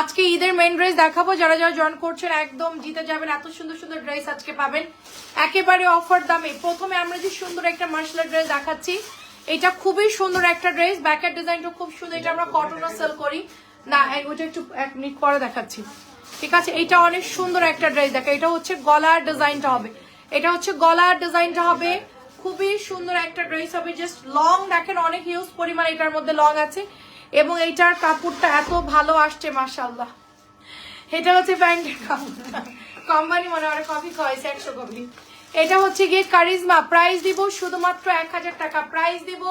আজকে ঈদের main dress দেখাবো। যারা যারা জয়েন করছেন, একদম জিতে যাবেন। এত সুন্দর সুন্দর ড্রেস আজকে পাবেন। একেবারে অফার দামে। প্রথমে আমরা যে সুন্দর একটা মার্শাল ড্রেস দেখাচ্ছি, এটা খুবই সুন্দর একটা ড্রেস ব্যাকের ডিজাইনটা খুব সুন্দর। এটা আমরা কটনও সেল করি। না ওইটা একটু এক মিনিট পরে দেখাচ্ছি। ঠিক আছে? এটা অনেক সুন্দর একটা ড্রেস দেখা, এটা হচ্ছে গলার ডিজাইনটা হবে। এটা হচ্ছে গলার ডিজাইনটা হবে। খুবই সুন্দর একটা ড্রেস হবে। জাস্ট লং দেখেন, অনেক হিউজ পরিমাণ এটার মধ্যে লং আছে। এবং এইটার কাপড়টা এত ভালো আসছে মাশাল্লাহ এটা হচ্ছে প্যান্টের কাপড়। কোম্পানি মনে হয় কফি খাওয়াইছে, একশো কপি এটা হচ্ছে গিয়ে কারিজমা। প্রাইস দিব শুধুমাত্র এক হাজার টাকা। প্রাইস দিব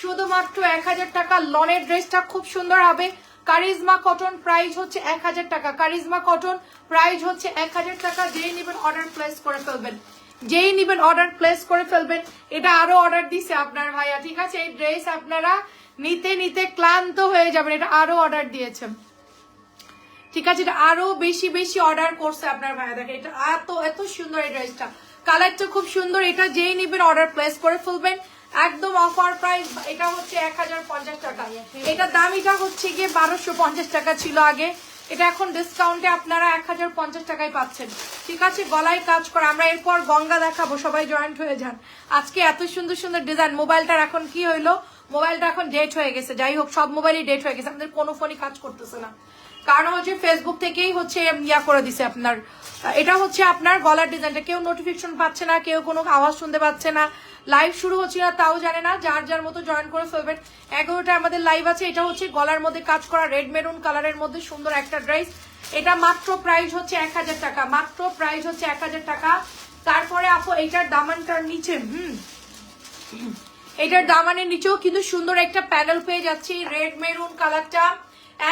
শুধুমাত্র এক হাজার টাকা। লনের ড্রেসটা খুব সুন্দর হবে। কারিজমা কটন প্রাইস হচ্ছে এক হাজার টাকা। কারিজমা কটন প্রাইস হচ্ছে এক হাজার টাকা। যেই নেবেন অর্ডার প্লেস করে ফেলবেন। যেই নেবেন অর্ডার প্লেস করে ফেলবেন। এটা আরও অর্ডার দিছে আপনার ভাইয়া, ঠিক আছে? এই ড্রেস আপনারা নিতে নিতে ক্লান্ত হয়ে যাবেন। এটা আরও অর্ডার দিয়েছেন ঠিক আছে, এটা আরও বেশি বেশি অর্ডার করছে আপনার ভাইয়া। দেখেন, এটা এত এত সুন্দর এই ড্রেসটা কালারটা খুব সুন্দর। এটা যেই নিবেন অর্ডার প্লেস করে ফেলবেন। একদম অফার প্রাইস এটা হচ্ছে এক হাজার পঞ্চাশ টাকা। এটা হচ্ছে গিয়ে বারোশো পঞ্চাশ টাকা ছিল আগে। এটা এখন ডিসকাউন্টে আপনারা এক হাজার পঞ্চাশ টাকায় পাচ্ছেন। ঠিক আছে, গলায় কাজ করে। আমরা এরপর গঙ্গা দেখাবো। সবাই জয়েন্ট হয়ে যান। আজকে এত সুন্দর সুন্দর ডিজাইন মোবাইলটার এখন কি হইল? মোবাইলটা এখন ডেট হয়ে গেছে। যাই হোক, সব মোবাইলই ডেট হয়ে গেছে। আমাদের কোনো ফোনই কাজ করতেছে না। কারণ হচ্ছে ফেসবুক থেকেই হচ্ছে ইয়া করে দিছে আপনার। এটা হচ্ছে আপনার গলার ডিজাইনটা কেউ নোটিফিকেশন পাচ্ছে না, কেউ কোনো আওয়াজ শুনতে পাচ্ছে না। লাইভ শুরু হচ্ছে না তাও জানে না। যার যার মতো জয়েন করে ফেলবেন। এগারোটা আমাদের লাইভ আছে। এটা হচ্ছে গলার মধ্যে কাজ করা রেড মেরুন কালারের মধ্যে সুন্দর একটা ড্রেস এটা মাত্র প্রাইস হচ্ছে এক হাজার টাকা। মাত্র প্রাইস হচ্ছে এক হাজার টাকা। তারপরে আপু, এইটার দামানটার নিচে, হুম এটার দামানের নিচেও কিন্তু সুন্দর একটা প্যানেল পেয়ে যাচ্ছি। রেড মেরুন কালারটা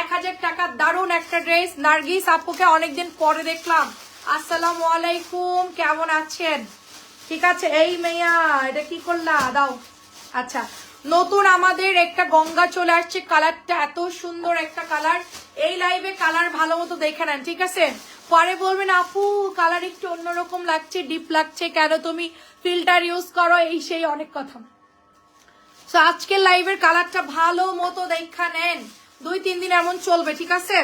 এক হাজার টাকা দারুণ একটা ড্রেস। নার্গিস, আপুকে অনেকদিন পরে দেখলাম। আসসালামু আলাইকুম। কেমন আছেন? ঠিক আছে? এই মেয়া, এটা কি করলা? দাও। আচ্ছা নতুন আমাদের একটা গঙ্গা চলে আসছে। কালারটা এত সুন্দর একটা কালার। এই লাইভে কালার ভালো মতো দেখে নেন, ঠিক আছে? পরে বলবেন, আপু, কালার একটু অন্যরকম লাগছে ডিপ লাগছে। কেন তুমি ফিল্টার ইউজ করো? এই সেই অনেক কথা। সো আজকের লাইভের কালারটা ভালো মতো দেখা নেন। দুই, তিন দিন এমন চলবে, ঠিক আছে?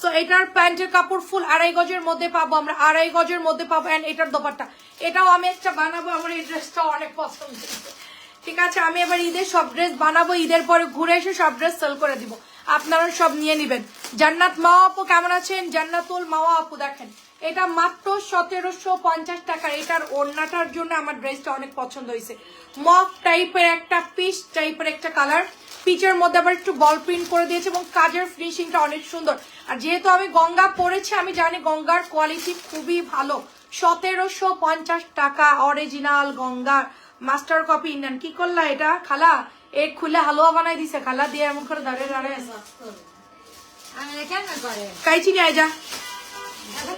সো এটার প্যান্টের কাপড় ফুল আড়াই গজের মধ্যে পাবো আমরা। আড়াই গজের মধ্যে পাবো অ্যান্ড এটার দোপারটা এটাও আমি একটা বানাবো, আমার এই ড্রেসটা অনেক পছন্দ ঠিক আছে, আমি এবার ঈদের সব ড্রেস বানাবো, ঈদের পরে ঘুরে এসে সব ড্রেস সেল করে দিব। আপনারা সব নিয়ে নিবেন। জান্নাত মাওয়া আপু কেমন আছেন? জান্নাতুল মাওয়া আপু দেখেন, এটা মাত্র সতেরোশো পঞ্চাশ টাকার। এটার ওড়নাটার জন্য আমার ড্রেসটা অনেক পছন্দ হয়েছে। মফ টাইপের একটা পিচ টাইপের একটা কালার। পিচের মধ্যে আবার একটু বল প্রিন্ট করে দিয়েছে এবং কাজের ফিনিশিংটা অনেক সুন্দর। আর যেহেতু আমি গঙ্গা পরেছি, আমি জানি গঙ্গার কোয়ালিটি খুবই ভালো। সতেরোশো পঞ্চাশ টাকা, অরিজিনাল গঙ্গার। মাস্টার কপি ইন্ডিয়ান, কি করলা এটা? খালা? এক খুলে হালুয়া বানাই দিছে খালা দিয়ে এমন করে দাঁড়িয়ে দাঁড়িয়ে কাইচি নিয়ে যা।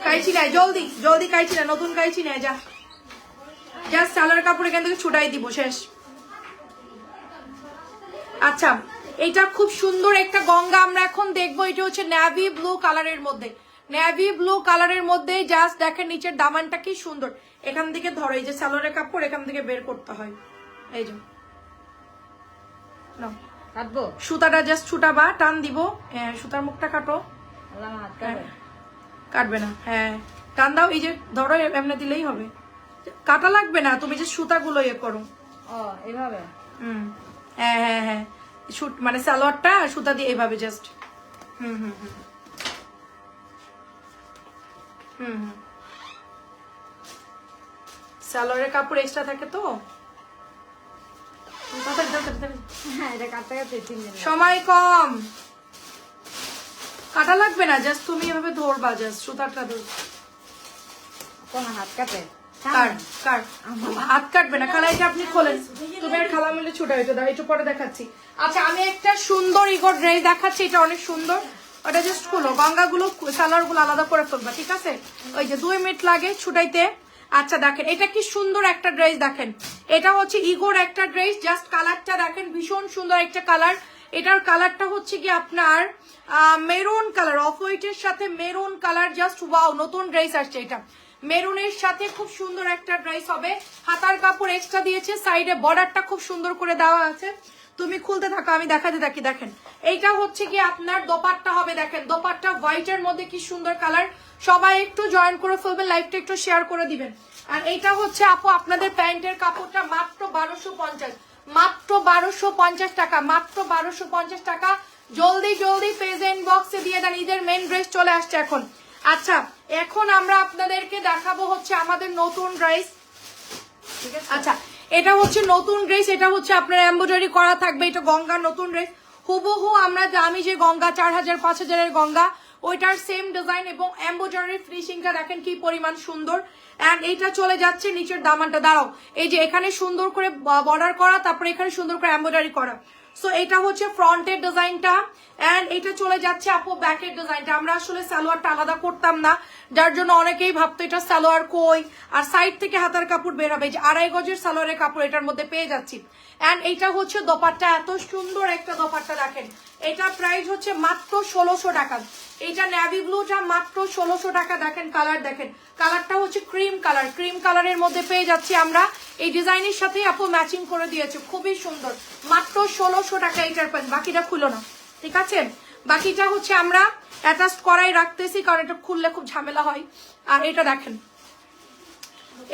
কাইচি নেয় জলদি জলদি কাইচি না নতুন কাইচি নেয় যা। জাস্ট সালোয়ার কাপড় এখান থেকে ছুটাই দিব শেষ। আচ্ছা এটা খুব সুন্দর একটা গঙ্গা আমরা এখন দেখব এটা হচ্ছে ন্যাভি ব্লু কালারের মধ্যে। ন্যাভি ব্লু কালারের মধ্যে জাস্ট দেখেন নিচের দামানটা কি সুন্দর। এখান থেকে ধরো এই যে সালোয়ারের কাপড় এখান থেকে বের করতে হয়। এই যে। নাও। কাটবো? সুতাটা জাস্ট ছুটাবা টান দিব। হ্যাঁ, সুতার মুখটা কাটো। হ্যাঁ। কাটবে? না হ্যাঁ। টান দাও এই যে ধরো এমনি দিলেই হবে। কাটা লাগবে না তুমি যে সুতাগুলো ইয়ে করো। এভাবে? হুম। হ্যাঁ হ্যাঁ হ্যাঁ। সুট মানে সালোয়ারটা সুতা দিয়ে এইভাবে জাস্ট হুম হুম হুম। হুম হুম। সালোয়ারের কাপড় এক্সট্রা থাকে তো? সময় কম। কাটা লাগবে না জাস্ট তুমি এভাবে ধরবা জাস্ট সুতাটা ধর। কোন হাত কাটে? কার কার হাত কাটবে না আপনি খোলেন। তুমি আর খালা মিলে ছুটা হইতে দাও একটু পরে দেখাচ্ছি। আচ্ছা আমি একটা সুন্দর ইগোর ড্রেস দেখাচ্ছি এটা অনেক সুন্দর। ওটা জাস্ট খুলো গঙ্গাগুলো সালোয়ারগুলো আলাদা করে ফেলবা ঠিক আছে? ওই যে দুই মিনিট লাগে ছুটাইতে। আচ্ছা দেখেন, এটা কি সুন্দর একটা ড্রেস, দেখেন। এটা হচ্ছে ইগোর একটা ড্রেস, জাস্ট কালারটা দেখেন, ভীষণ সুন্দর একটা কালার। এটার কালারটা হচ্ছে কি আপনার মেরুন কালার অফ হোয়াইটের সাথে মেরুন কালার, জাস্ট ওয়াও, নতুন ড্রেস আসছে এটা। মেরুনের সাথে খুব সুন্দর একটা ড্রেস হবে। হাতার কাপড় এক্সট্রা দিয়েছে সাইডে বর্ডারটা খুব সুন্দর করে দেওয়া আছে। তুমি খুলতে থাকো, আমি দেখাতে থাকি, দেখেন। এইটা হচ্ছে কি আপনার দোপাট্টা হবে, দেখেন। দোপাট্টা হোয়াইটের মধ্যে কি সুন্দর কালার সবাই একটু জয়েন করে ফেলবেন লাইভটা একটু শেয়ার করে দিবেন। আর এইটা হচ্ছে আপু, আপনাদের প্যান্টের কাপড়টা মাত্র বারোশো পঞ্চাশ। মাত্র বারোশো পঞ্চাশ টাকা, মাত্র বারোশো পঞ্চাশ টাকা। জলদি জলদি প্রেজেন্ট বক্সে দিয়ে দেন, ঈদের মেন ড্রেস চলে আসছে এখন। আচ্ছা এখন আমরা আপনাদেরকে দেখাবো হচ্ছে আমাদের নতুন ড্রেস ঠিক আছে? আচ্ছা এটা হচ্ছে নতুন ড্রেস, এটা হচ্ছে আপনার এমব্রয়ডারি করা থাকবে, এটা গঙ্গার নতুন ড্রেস। হুবহু আমরা আমি যে গঙ্গা, চার হাজার, পাঁচ হাজারের গঙ্গা। ওইটার সেম ডিজাইন এবং এমব্রয়ডারি ফিনিশিংটা দেখেন কি পরিমাণ সুন্দর। অ্যান্ড এইটা চলে যাচ্ছে নিচের দামানটা। দাঁড়াও, এই যে এখানে সুন্দর করে বর্ডার করা, তারপরে এখানে সুন্দর করে এমব্রয়ডারি করা। সো এটা হচ্ছে ফ্রন্টের ডিজাইনটা অ্যান্ড এটা চলে যাচ্ছে আপু ব্যাকের ডিজাইনটা আমরা আসলে সালোয়ারটা আলাদা করতাম না। যার জন্য অনেকেই ভাবতো এটা সালোয়ার কই? আর সাইড থেকে হাতার কাপড় বের হবে। যে আড়াই গজের সালোয়ারের কাপড় এটার মধ্যে পেয়ে যাচ্ছি। অ্যান্ড এইটা হচ্ছে দোপাট্টা। এত সুন্দর একটা দোপাট্টা দেখেন। এটা প্রাইস হচ্ছে মাত্র ষোলোশো টাকা। এইটা ন্যাভি ব্লুটা মাত্র ষোলোশো টাকা। দেখেন কালার দেখেন। কালারটা হচ্ছে ক্রিম কালার ক্রিম কালারের মধ্যে পেয়ে যাচ্ছি আমরা। এই ডিজাইনের সাথেই আপু ম্যাচিং করে দিয়েছে। খুবই সুন্দর। মাত্র ষোলোশো টাকা এইটার প্রাইস বাকিটা খুলো না। ঠিক আছে? বাকিটা হচ্ছে আমরা অ্যাটাচ করাই রাখতেছি, কারণ এটা খুললে খুব ঝামেলা হয়। আর এটা দেখেন।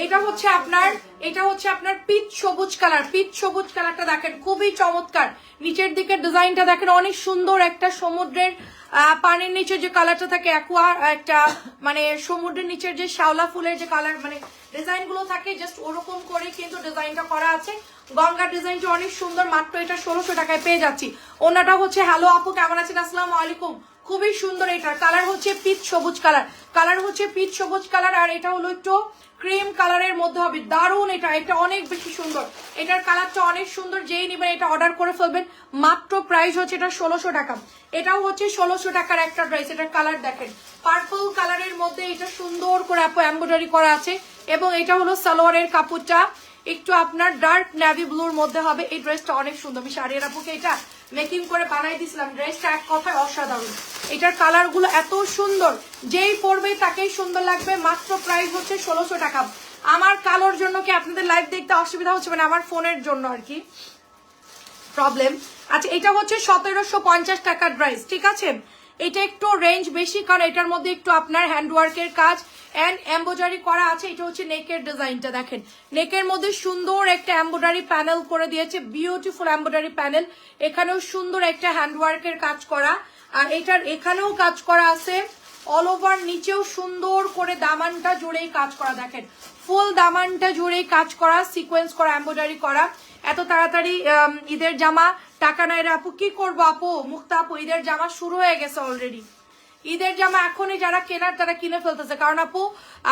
এটা হচ্ছে আপনার, এটা হচ্ছে আপনার পিচ সবুজ কালার। পিচ সবুজ কালারটা দেখেন, খুবই চমৎকার। নিচের দিকের ডিজাইনটা দেখেন, অনেক সুন্দর একটা সমুদ্রের পানির নিচে যে কালারটা থাকে অ্যাকোয়া একটা মানে সমুদ্রের নিচের যে শ্যাওলা ফুলের যে কালার মানে ডিজাইনগুলো থাকে জাস্ট ওরকম করে কিন্তু ডিজাইনটা করা আছে। গঙ্গার ডিজাইনটা অনেক সুন্দর, মাত্র এটা ষোলোশো টাকায় পেয়ে যাচ্ছি। ওনাটা হচ্ছে, হ্যালো আপু, কেমন আছেন? আসসালামু আলাইকুম। খুবই সুন্দর এটার। কালার হচ্ছে পিচ সবুজ কালার। কালার হচ্ছে পিচ সবুজ কালার, আর এটা হলো একটু ক্রিম কালারের মধ্যে হবে দারুণ এটা এটা অনেক বেশি সুন্দর। এটার কালারটা অনেক সুন্দর, যেই নেবেন এটা অর্ডার করে ফেলবেন। মাত্র প্রাইস হচ্ছে এটা ষোলোশো টাকা। এটাও হচ্ছে ষোলোশো টাকার একটা ড্রেস এটার কালার দেখেন। পার্পল কালারের মধ্যে এটা সুন্দর করে এম্ব্রয়ডারি করা আছে। এবং এটা হলো সালোয়ারের কাপড়টা। একটু আপনার ডার্ক ন্যাভি ব্লুর মধ্যে হবে, এই ড্রেসটা অনেক সুন্দর। আমি শাড়ির আপুকে এটা মেকিং করে বানাই দিছিলাম ড্রেসটা এক কথায় অসাধারণ। এটার কালারগুলো এত সুন্দর, যেই পরবে তাকেই সুন্দর লাগবে। মাত্র প্রাইস হচ্ছে ষোলোশো টাকা। আমার কালোর জন্য কি আপনাদের লাইভ দেখতে অসুবিধা হচ্ছে? মানে আমার ফোনের জন্য আর কি। প্রবলেম আচ্ছা এটা হচ্ছে সতেরোশো পঞ্চাশ টাকার ড্রেস ঠিক আছে? এটা একটু রেঞ্জ বেশি কারণ এটার মধ্যে একটু আপনার হ্যান্ডওয়ার্কের কাজ অ্যান্ড এম্বোজারি করা আছে। এটা হচ্ছে নেকের ডিজাইনটা দেখেন। নেকের মধ্যে সুন্দর একটা এম্বোডারি প্যানেল করে দিয়েছে। বিউটিফুল এম্বোডারি প্যানেল এখানেও সুন্দর একটা হ্যান্ডওয়ার্কের কাজ করা। আর এটার এখানেও কাজ করা আছে। অল ওভার নিচেও সুন্দর করে দামানটা জুড়েই কাজ করা দেখেন। ফুল দামানটা জুড়েই কাজ করা সিকোয়েন্স করা এম্ব্রয়ডারি করা। এত তাড়াতাড়ি ঈদের জামা টাকা নাই আপু, কি করব আপু? মুক্তা আপু, ঈদের জামা শুরু হয়ে গেছে অলরেডি ঈদের জামা এখনই যারা কেনার, তারা কিনে ফেলতেছে। কারণ আপু,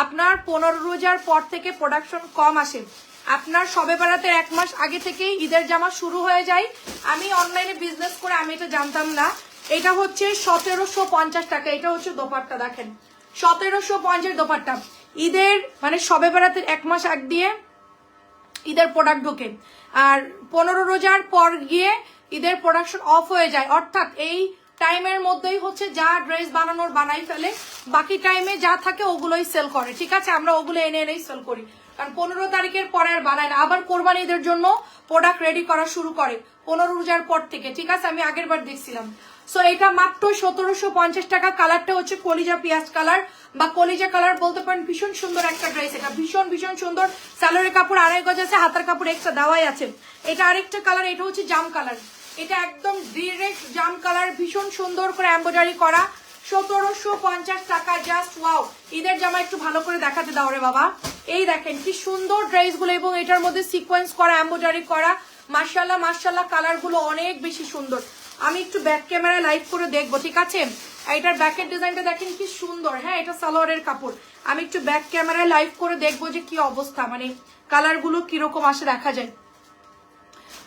আপনার পনেরো রোজার পর থেকে প্রোডাকশন কম আসে। আপনার সবে বেড়াতে এক মাস আগে থেকেই ঈদের জামা শুরু হয়ে যায়। আমি অনলাইনে বিজনেস করে আমি এটা জানতাম না। এটা হচ্ছে সতেরোশো পঞ্চাশ টাকা, এটা হচ্ছে দোপাট্টা, দেখেন। সতেরোশো পঞ্চাশ দোপাট্টা। ঈদের মানে সবে বেড়াতে এক মাস আগ দিয়ে ঈদের প্রোডাক্ট ঢোকে। আর পনেরো রোজার পর গিয়ে ঈদের প্রোডাকশন অফ হয়ে যায়। অর্থাৎ এই টাইমের মধ্যেই হচ্ছে যা ড্রেস বানানোর বানাই ফেলে, বাকি টাইমে যা থাকে ওগুলোই সেল করে। ঠিক আছে? আমরা ওগুলো এনে এনেই সেল করি। কারণ পনেরো তারিখের পরে আর বানায় না। আবার কোরবানি ঈদের জন্য প্রোডাক্ট রেডি করা শুরু করে পনেরো রোজার পর থেকে। ঠিক আছে? আমি আগের বার দেখছিলাম। সো এটা মাত্র সতেরোশো পঞ্চাশ টাকা কালারটা হচ্ছে কলিজা পেঁয়াজ কালার। বা কলিজা কালার বলতে পারেন ভীষণ সুন্দর একটা ড্রেস এটা। ভীষণ ভীষণ সুন্দর। সালোয়ারের কাপড় আড়াই গজ আছে, হাতার কাপড় এক্সট্রা দেওয়াই আছে। এটা আরেকটা কালার, এটা হচ্ছে জাম কালার। এটা একদম ডিরেক্ট জাম কালার, ভীষণ সুন্দর করে এম্ব্রয়ডারি করা। সতেরোশো পঞ্চাশ টাকা জাস্ট ওয়াও ঈদের জামা একটু ভালো করে দেখাতে দাও রে বাবা। এই দেখেন কি সুন্দর ড্রেসগুলো এবং এটার মধ্যে সিকোয়েন্স করা এম্ব্রয়ডারি করা। মার্শাল্লাহ মার্শাল্লাহ কালারগুলো অনেক বেশি সুন্দর। আমি একটু ব্যাক ক্যামেরায় লাইভ করে দেখব, ঠিক আছে? এটার ব্যাকের ডিজাইনটা দেখেন কি সুন্দর। হ্যাঁ এটা সালোয়ারের কাপড়। আমি একটু ব্যাক ক্যামেরায় লাইভ করে দেখব যে কি অবস্থা মানে কালারগুলো কীরকম আসে দেখা যায়।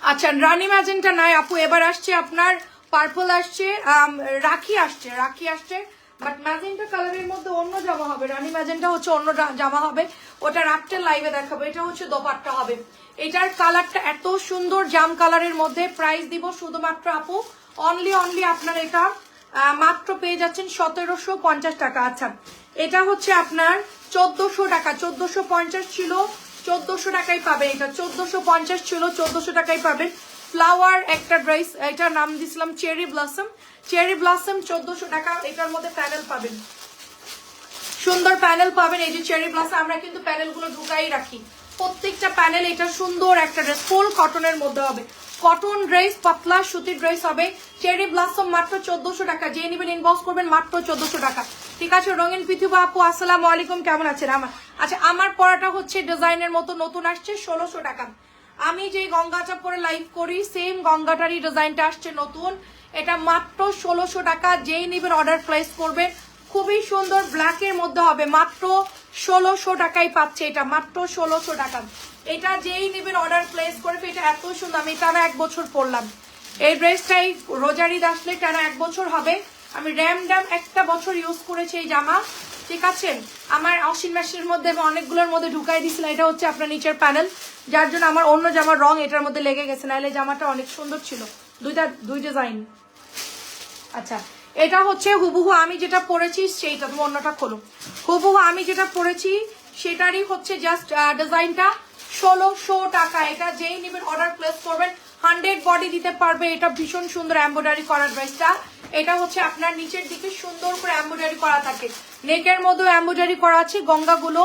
আচ্ছা রানি ম্যাজেন্টা নাই, আপু, এবার আসছে আপনার পার্পল আসছে রাখি আসছে রাখি আসছে। বাট ম্যাজেন্টা কালারের মধ্যে অন্য জামা হবে। রানী ম্যাজেন্টা হচ্ছে অন্য জামা হবে। ওটা রাত্রের লাইভে দেখাবো। এটা হচ্ছে দোপাট্টা হবে। এটার কালারটা এত সুন্দর জাম কালারের মধ্যে। প্রাইস দিব শুধুমাত্র আপু। অনলি অনলি আপনার এটা মাত্র পেয়ে যাচ্ছেন সতেরোশো পঞ্চাশ টাকা। আচ্ছা এটা হচ্ছে আপনার চোদ্দশো টাকা। চোদ্দশো পঞ্চাশ ছিল, চোদ্দশো টাকায় পাবে এটা। চোদ্দশো পঞ্চাশ ছিল, চোদ্দশো টাকায় পাবেন ফ্লাওয়ার একটা ড্রেস এটার নাম দিছিলাম চেরি ব্লসম চেরি ব্লসম চোদ্দশো টাকা, এটার মধ্যে প্যানেল পাবেন। সুন্দর প্যানেল পাবেন এই যে চেরি ব্লসম আমরা কিন্তু প্যানেলগুলো ঢুকাই রাখি। প্রত্যেকটা প্যানেল এটা সুন্দর একটা ড্রেস ফুল কটনের মধ্যে হবে। কটন ড্রেস পাতলা সুতির ড্রেস হবে। চেরি ব্লাসম মাত্র চোদ্দশো টাকা। যে নেবেন ইনবক্স করবেন মাত্র চোদ্দশো টাকা। ঠিক আছে, রঙিন পৃথিবী আপু, আসসালামু আলাইকুম, কেমন আছেন? আমার আচ্ছা আমার পড়াটা হচ্ছে ডিজাইনের মতো, নতুন আসছে, ষোলোশো টাকা। আমি যে গঙ্গাটা পরে লাইভ করি সেম গঙ্গাটারই ডিজাইনটা আসছে নতুন। এটা মাত্র ষোলোশো টাকা, যেই নেবেন অর্ডার প্লেস করবে। খুবই সুন্দর ব্ল্যাকের মধ্যে হবে, মাত্র ষোলোশো টাকাই পাচ্ছে এটা, মাত্র ষোলোশো টাকা। এটা যেই নেবেন অর্ডার প্লেস করবে এটা এত সুন্দর, আমি টানা এক বছর পরলাম এই ড্রেসটাই রোজারিদ আসলে টানা এক বছর হবে। আমি র্যাম ড্যাম একটা বছর ইউজ করেছি এই জামা। ঠিক আছে? আমার অসীন মাসের মধ্যে আমি অনেকগুলোর মধ্যে ঢুকাই দিয়েছিলাম। এটা হচ্ছে আপনার নিচের প্যানেল যার জন্য আমার অন্য জামার রং এটার মধ্যে লেগে গেছে। নাহলে জামাটা অনেক সুন্দর ছিল। দুইটা, দুই ডিজাইন আচ্ছা এটা হচ্ছে হুবহু আমি যেটা পরেছি সেইটা। তুমি অন্যটা খোলো। হুবহু আমি যেটা পরেছি সেটারই হচ্ছে জাস্ট ডিজাইনটা ষোলোশো টাকা। এটা যেই নেবেন অর্ডার প্লেস করবেন হান্ড্রেড বডি দিতে পারবে, এটা ভীষণ সুন্দর এম্ব্রয়ডারি করা ড্রেসটা। এটা হচ্ছে আপনার নিচের দিকে সুন্দর করে এম্ব্রয়ডারি করা থাকে। নেকের মধ্যেও এম্ব্রয়ডারি করা আছে, গঙ্গাগুলো,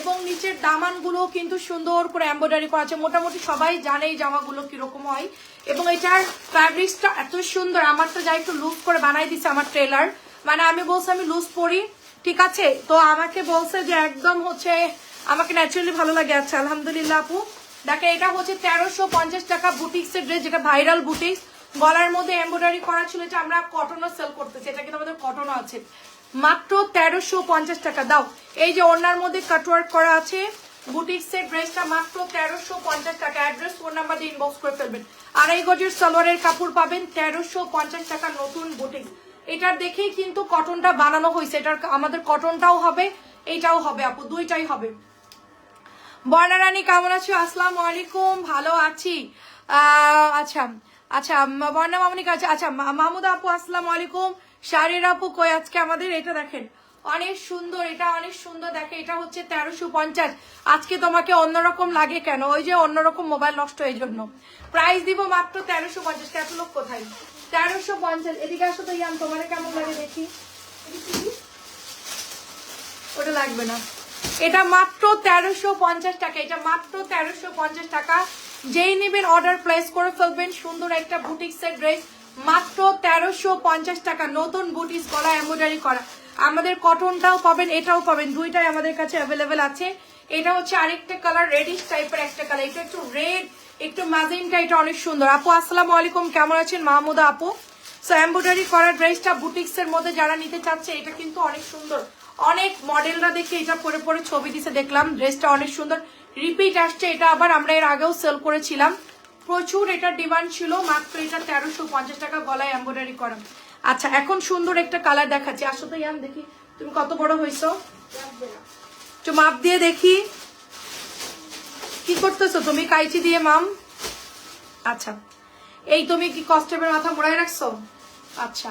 এবং নিচের দামানগুলো কিন্তু সুন্দর করে এম্ব্রয়ডারি করা আছে। মোটামুটি সবাই জানে এই জামাগুলো কীরকম হয়। এবং এটার ফ্যাব্রিক্সটা এত সুন্দর, আমার তো যাই একটু লুজ করে বানাই দিচ্ছে আমার ট্রেলার মানে আমি বলছি আমি লুজ পরি, ঠিক আছে? তো আমাকে বলছে যে একদম হচ্ছে, আমাকে ন্যাচারালি ভালো লাগে। আচ্ছা আলহামদুলিল্লাহ আপু। দেখে এটা হচ্ছে তেরোশো পঞ্চাশ টাকা বুটিক্সের ড্রেস যেটা ভাইরাল বুটিক্স গলার মধ্যে এমব্রয়ডারি করা ছিল, এটা আমরা কটনও সেল করতেছি, এটা কিন্তু আমাদের কটনও আছে। মাত্র তেরোশো পঞ্চাশ টাকা। দাও, এই যে ওনার মধ্যে কাটওয়ার্ক করা আছে বুটিক্সের ড্রেসটা মাত্র তেরোশো পঞ্চাশ টাকা। অ্যাড্রেস ফোন নাম্বার দিয়ে ইনবক্স করে ফেলবেন। আড়াই গজের সালোয়ারের কাপড় পাবেন তেরোশো পঞ্চাশ টাকা নতুন বুটিক্স এটার দেখেই কিন্তু কটনটা বানানো হয়েছে। এটার আমাদের কটনটাও হবে এইটাও হবে আপু, দুইটাই হবে। বর্ণা রানী কেমন আছো? আসসালাম আলাইকুম। ভালো আছি। আচ্ছা আচ্ছা বর্ণা মামনি কাছে আচ্ছা মাহমুদ আপু, আসসালাম আলাইকুম। শারির আপু কই? আজকে আমাদের এটা দেখেন। অনেক সুন্দর, এটা অনেক সুন্দর দেখে। এটা হচ্ছে তেরোশো পঞ্চাশ। আজকে তোমাকে অন্যরকম লাগে কেন? ওই যে অন্যরকম মোবাইল নষ্ট এই জন্য। প্রাইস দিব মাত্র তেরোশো পঞ্চাশ। ক্যাটালগ কোথায়? তেরোশো পঞ্চাশ। এদিকে আসো তো, ইয়ান, তোমার কেমন লাগে দেখি? ওটা লাগবে না। এটা মাত্র তেরোশো পঞ্চাশ টাকা, এটা মাত্র তেরোশো পঞ্চাশ টাকা। যেই নেবেন অর্ডার প্লেস করে ফেলবেন, সুন্দর একটা বুটিক্সের ড্রেস মাত্র তেরোশো পঞ্চাশ টাকা। নতুন বুটিক্স গলা এমব্রয়ডারি করা। আমাদের কটনটাও পাবেন, এটাও পাবেন, দুইটাই আমাদের কাছে অ্যাভেলেবেল আছে। এটা হচ্ছে আরেকটা কালার রেডিশ টাইপের একটা কালার এটা একটু রেড একটু ম্যাজেন্টা এটা অনেক সুন্দর। আপু, আসসালামু আলাইকুম, কেমন আছেন? মাহমুদা আপু? সো এমব্রয়ডারি করা ড্রেসটা বুটিক্সের মধ্যে যারা নিতে চাচ্ছে, এটা কিন্তু অনেক সুন্দর। অনেক মডেলরা দেখে এটা পরে পরে ছবি দিছে, দেখলাম। ড্রেসটা অনেক সুন্দর। রিপিট আসছে, এটা আবার আমরা এর আগেও সেল করেছিলাম। প্রচুর এটার ডিমান্ড ছিল, মাত্র এটা তেরোশো পঞ্চাশ টাকা গলায় এম্ব্রয়ডারি করা। আচ্ছা এখন সুন্দর একটা কালার দেখাচ্ছি। আসো তো, ইয়ান, দেখি। তুমি কত বড় হয়েছো? তো মাপ দিয়ে দেখি। কি করতেছো তুমি? কাইচি দিয়ে, মাম? আচ্ছা। এই তুমি কি কস্টেপের মাথা মোড়াই রাখছো? আচ্ছা।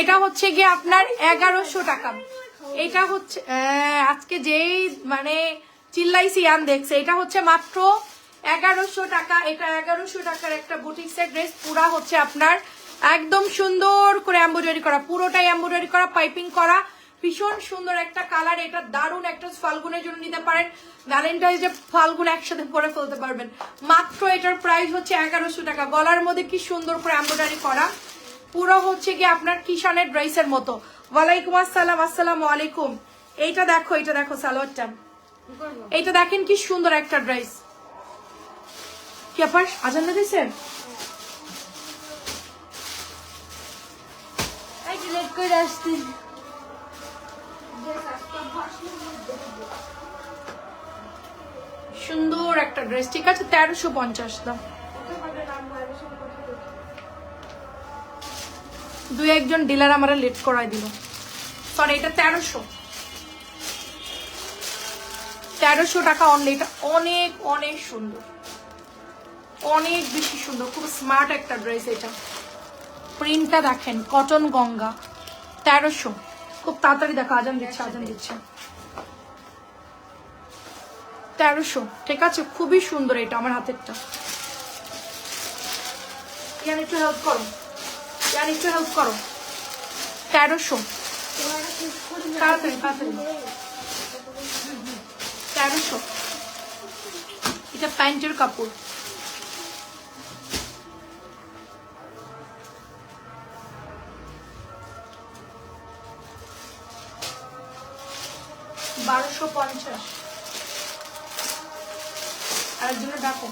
এটা হচ্ছে গিয়ে আপনার এগারোশো টাকা। এটা হচ্ছে আজকে যেই মানে চিল্লাইছি আন দেখছে, এটা হচ্ছে মাত্র এগারোশো টাকা। এটা এগারোশো টাকার একটা বুটিক্সের ড্রেস, পুরা হচ্ছে আপনার একদম সুন্দর করে এম্ব্রয়ডারি করা, পুরোটাই এম্ব্রয়ডারি করা পাইপিং করা। ভীষণ সুন্দর একটা কালার, এটা দারুণ একটা ফাল্গুনের জন্য নিতে পারেন। ভ্যালেন্টাইন্স ডে ফাল্গুন একসাথে পরে ফেলতে পারবেন। মাত্র এটার প্রাইস হচ্ছে এগারোশো টাকা। গলার মধ্যে কি সুন্দর করে এম্ব্রয়ডারি করা। পুরো হচ্ছে কি আপনার কিষানের ড্রেসের মতো। ওয়ালাইকুম আসসালাম, আসসালামু আলাইকুম। এইটা দেখো এইটা দেখো সালোয়ারটা। এইটা দেখেন কি সুন্দর একটা ড্রেস। কি আপার আজান দিয়েছেন? করে আসছি। সুন্দর একটা ড্রেস, ঠিক আছে? তেরোশো পঞ্চাশ দাম দুই একজন ডিলার আমার লেট করাই দিল। সরি এটা তেরোশো। তেরোশো টাকা অনলি এটা অনেক অনেক সুন্দর। অনেক বেশি সুন্দর, খুব স্মার্ট একটা ড্রেস এটা। প্রিন্টটা দেখেন কটন গঙ্গা, তেরোশো। খুব তাড়াতাড়ি দেখো আজান দিচ্ছে আজান দিচ্ছে। তেরোশো ঠিক আছে? খুবই সুন্দর এটা আমার হাতেরটা। ইয়ান একটু হেল্প করো। ইয়ান একটু হেল্প করো। তেরোশো। তাড়াতাড়ি তাড়াতাড়ি। তেরোশো। এটা প্যান্টের কাপড়। বারোশো পঞ্চাশ। আরেকজনে ডাকো।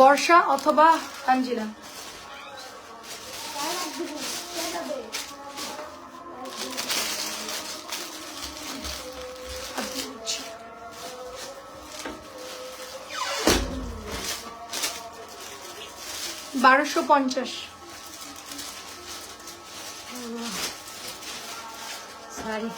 বর্ষা অথবা তানজিলা বারোশো পঞ্চাশ। সরি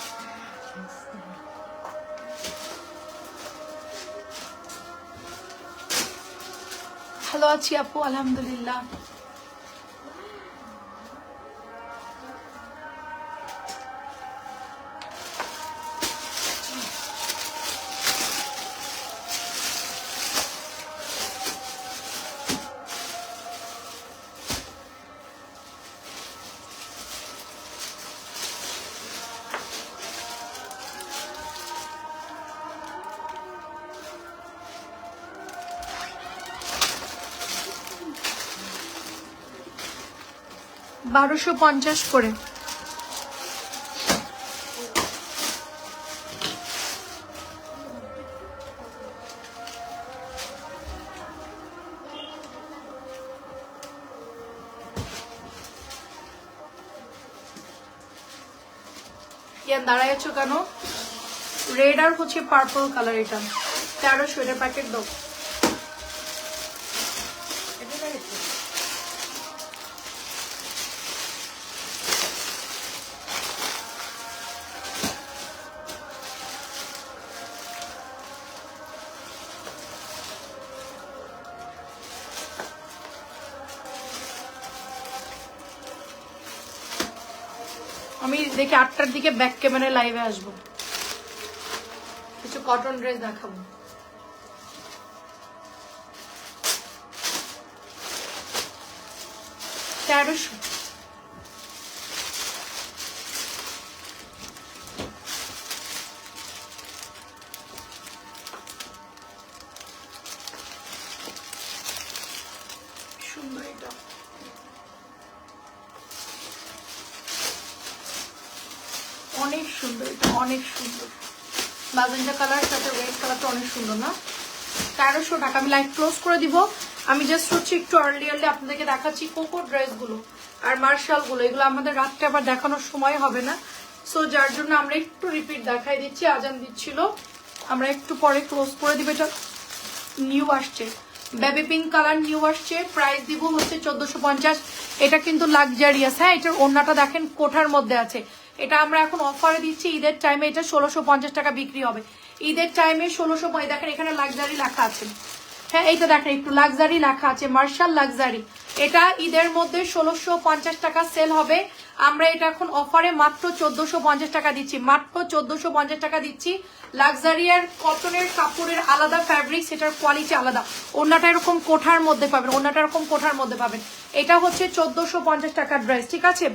ভালো আছি আপু আলহামদুলিল্লাহ বারোশো পঞ্চাশ করে। আছো কেন? রেড আর হচ্ছে পার্পল কালার এটা। তেরোশো, এটা প্যাকেট দাও। আমি দেখি আটটার দিকে ব্যাক ক্যামেরায় লাইভে আসব। কিছু কটন ড্রেস দেখাবো। তেরোশো। অনেক সুন্দর, এটা অনেক সুন্দর। বাজেন্টা কালার সাথে রেড কালারটা অনেক সুন্দর না? তেরোশো টাকা, আমি লাইট ক্লোজ করে দিব। আমি জাস্ট হচ্ছে একটু আর্লি আর্লি আপনাদেরকে দেখাচ্ছি কোকো ড্রেসগুলো আর মার্শালগুলো এগুলো আমাদের রাত্রে আবার দেখানোর সময় হবে না। সো যার জন্য আমরা একটু রিপিট দেখাই দিচ্ছি, আজান দিচ্ছিল। আমরা একটু পরে ক্লোজ করে দিব, এটা নিউ আসছে। বেবি পিঙ্ক কালার নিউ আসছে প্রাইস দিব হচ্ছে চোদ্দশো পঞ্চাশ। এটা কিন্তু লাক্সারিয়াস হ্যাঁ? এটার ওড়নাটা দেখেন কোঠার মধ্যে আছে। এটা আমরা এখন অফারে দিচ্ছি, ঈদের টাইমে এটা ষোলোশো টাকা বিক্রি হবে। ঈদের টাইমে ষোলোশো দেখেন এখানে লাক্সারি লেখা আছে। হ্যাঁ এইটা দেখেন, একটু লাক্সারি লেখা আছে মার্শাল লাক্সারি এটা ঈদের মধ্যে ষোলোশো পঞ্চাশ টাকা সেল হবে। আমরা এটা এখন অফারে মাত্র চোদ্দশো পঞ্চাশ টাকা দিচ্ছি। মাত্র চোদ্দশো পঞ্চাশ টাকা দিচ্ছি। লাক্সারিয়ার কটনের কাপড়ের আলাদা ফ্যাব্রিক সেটার কোয়ালিটি আলাদা। অন্যটা এরকম কোঠার মধ্যে পাবেন অন্যটা এরকম কোঠার মধ্যে পাবেন। এটা হচ্ছে চোদ্দশো পঞ্চাশ টাকার ড্রেস ঠিক আছে?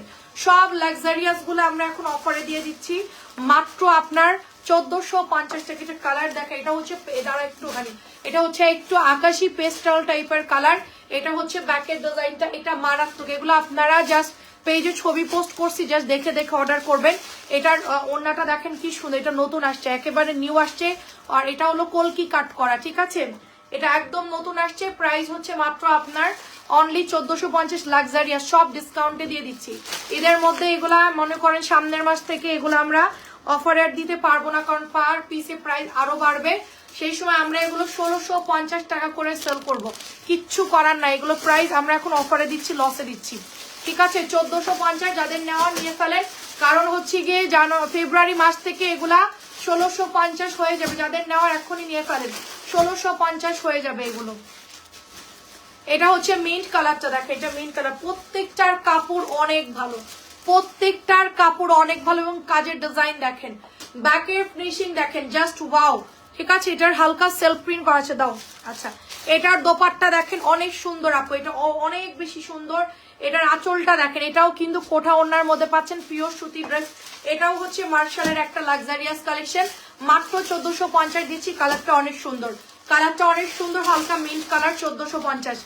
সব লাক্সারিয়াসগুলো আমরা এখন অফারে দিয়ে দিচ্ছি। মাত্র আপনার চোদ্দশো পঞ্চাশ টাকা। কালার দেখা, এটা হচ্ছে দাঁড়া একটুখানি। এটা হচ্ছে একটু আকাশি পেস্টাল টাইপের কালার। এটা হচ্ছে ব্যাকের ডিজাইনটা এটা মারাত্মক। এগুলো আপনারা জাস্ট পেজে ছবি পোস্ট করছি জাস্ট দেখে দেখে অর্ডার করবেন। এটার অন্যটা দেখেন কি সুন্দর, এটা নতুন আসছে, একেবারে নিউ আসছে। আর এটা হলো কলকি কাট করা, ঠিক আছে? এটা একদম নতুন আসছে প্রাইস হচ্ছে মাত্র আপনার অনলি চোদ্দশো পঞ্চাশ লাক্সারিয়া সব ডিসকাউন্টে দিয়ে দিচ্ছি। এদের মধ্যে এগুলা, মনে করেন সামনের মাস থেকে এগুলো আমরা অফার দিতে পারব না, কারণ পার পিসে প্রাইস আরও বাড়বে। সেই সময় আমরা এগুলো ষোলোশো পঞ্চাশ টাকা করে সেল করব। কিচ্ছু করার নাই, এগুলো প্রাইস আমরা এখন অফারে দিচ্ছি লসে দিচ্ছি। ঠিক আছে? চোদ্দশো পঞ্চাশ যাদের নেওয়া, নিয়ে ফেলেন। কারণ হচ্ছে গিয়ে জানো, ফেব্রুয়ারি মাস থেকে এগুলা ষোলোশো পঞ্চাশ হয়ে যাবে। যাদের নেওয়ার এখনই নিয়ে ফেলেন। ষোলোশো পঞ্চাশ হয়ে যাবে এগুলো। এটা হচ্ছে মিন্ট কালারটা দেখো, এটা মিন্ট কালার প্রত্যেকটার কাপড় অনেক ভালো। প্রত্যেকটার কাপড় অনেক ভালো এবং কাজের ডিজাইন দেখেন। ব্যাকের ফিনিশিং দেখেন জাস্ট ওয়াও ঠিক আছে, এটার হালকা সেলফ প্রিন্ট করা আছে, দাও। আচ্ছা এটার দোপাট্টা দেখেন, অনেক সুন্দর আপু, এটা অনেক বেশি সুন্দর। এটার আঁচলটা দেখেন, এটাও কিন্তু কোঠা ওনার মধ্যে পাচ্ছেন পিওর সুতি ড্রেস এটাও হচ্ছে মার্শালের একটা লাক্সারিয়াস কালেকশন মাত্র চোদ্দশো পঞ্চাশ দিচ্ছি কালারটা অনেক সুন্দর। কালারটা অনেক সুন্দর, হালকা মিন্ট কালার চোদ্দশো পঞ্চাশ।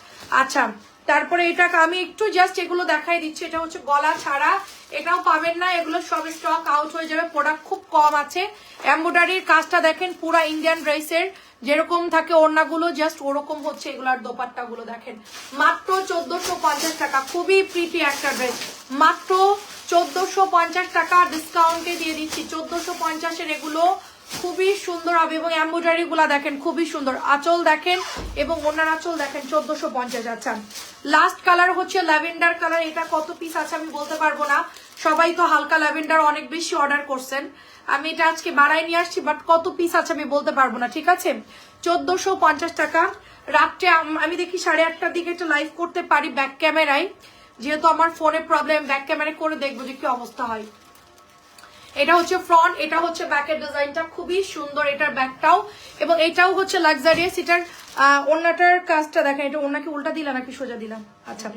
আচ্ছা তারপরে এটা আমি একটু জাস্ট এগুলো দেখাই দিচ্ছি, এটা হচ্ছে গলা ছাড়া, এটাও পাবেন না, এগুলো সব স্টক আউট হয়ে যাবে প্রোডাক্ট খুব কম আছে। এমব্রয়ডারির কাজটা দেখেন, পুরা ইন্ডিয়ান ড্রেসের যেরকম থাকে ওড়নাগুলো জাস্ট ওরকম হচ্ছে এগুলার দোপাট্টা গুলো দেখেন। মাত্র চোদ্দশো পঞ্চাশ টাকা, খুবই প্রিটি একটা ড্রেস মাত্র চোদ্দশো পঞ্চাশ টাকা ডিসকাউন্টে দিয়ে দিচ্ছি, চোদ্দশো পঞ্চাশের এগুলো খুবই সুন্দর হবে এবং এম্ব্রয়ডারি গুলা দেখেন, খুবই সুন্দর। আঁচল দেখেন এবং ওনার আঁচল দেখেন, চোদ্দশো পঞ্চাশ। আচ্ছা লাস্ট কালার হচ্ছে ল্যাভেন্ডার কালার এটা কত পিস আছে আমি বলতে পারব না। সবাই তো হালকা ল্যাভেন্ডার অনেক বেশি অর্ডার করছেন। আমি এটা আজকে বাড়াই নিয়ে আসছি বাট কত পিস আছে আমি বলতে পারব না, ঠিক আছে? চোদ্দশো পঞ্চাশ টাকা। রাত্রে আমি দেখি সাড়ে আটটার দিকে একটা লাইভ করতে পারি ব্যাক ক্যামেরায় যেহেতু আমার ফোনে প্রবলেম ব্যাক ক্যামেরা করে দেখব যে কি অবস্থা হয়। এটা হচ্ছে ফ্রন্ট এটা হচ্ছে ব্যাকের ডিজাইনটা খুবই সুন্দর এটার ব্যাকটাও এবং এটাও হচ্ছে লাক্সারিয়াস এটার আহ, ওড়নাটার কাজটা দেখেন এটা ওনাকে উল্টা দিলাম নাকি সোজা দিলাম? আচ্ছা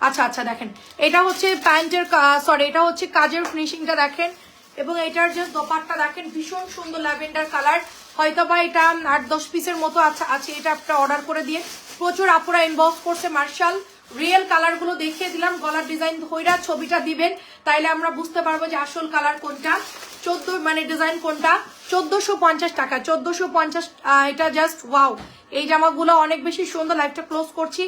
আচ্ছা আচ্ছা দেখেন। এটা হচ্ছে প্যান্টের সরি এটা হচ্ছে কাজের ফিনিশিংটা দেখেন। এবং এটার যে দোপাট্টা দেখেন ভীষণ সুন্দর ল্যাভেন্ডার কালার হয়তো বা এটা আট দশ পিসের মতো আছে আছে এটা একটা অর্ডার করে দিয়ে। প্রচুর আপুরা ইনবক্স করছে মার্শাল। রিয়েল কালারগুলো দেখিয়ে দিলাম, গলার ডিজাইন হইরা ছবিটা দিবেন, তাইলে আমরা বুঝতে পারব যে আসল কালার কোনটা। চোদ্দ মানে ডিজাইন কোনটা? চোদ্দশো পঞ্চাশ টাকা, চোদ্দশো পঞ্চাশ এটা জাস্ট ওয়াও এই জামাগুলো অনেক বেশি সুন্দর লাইফটা ক্লোজ করছি।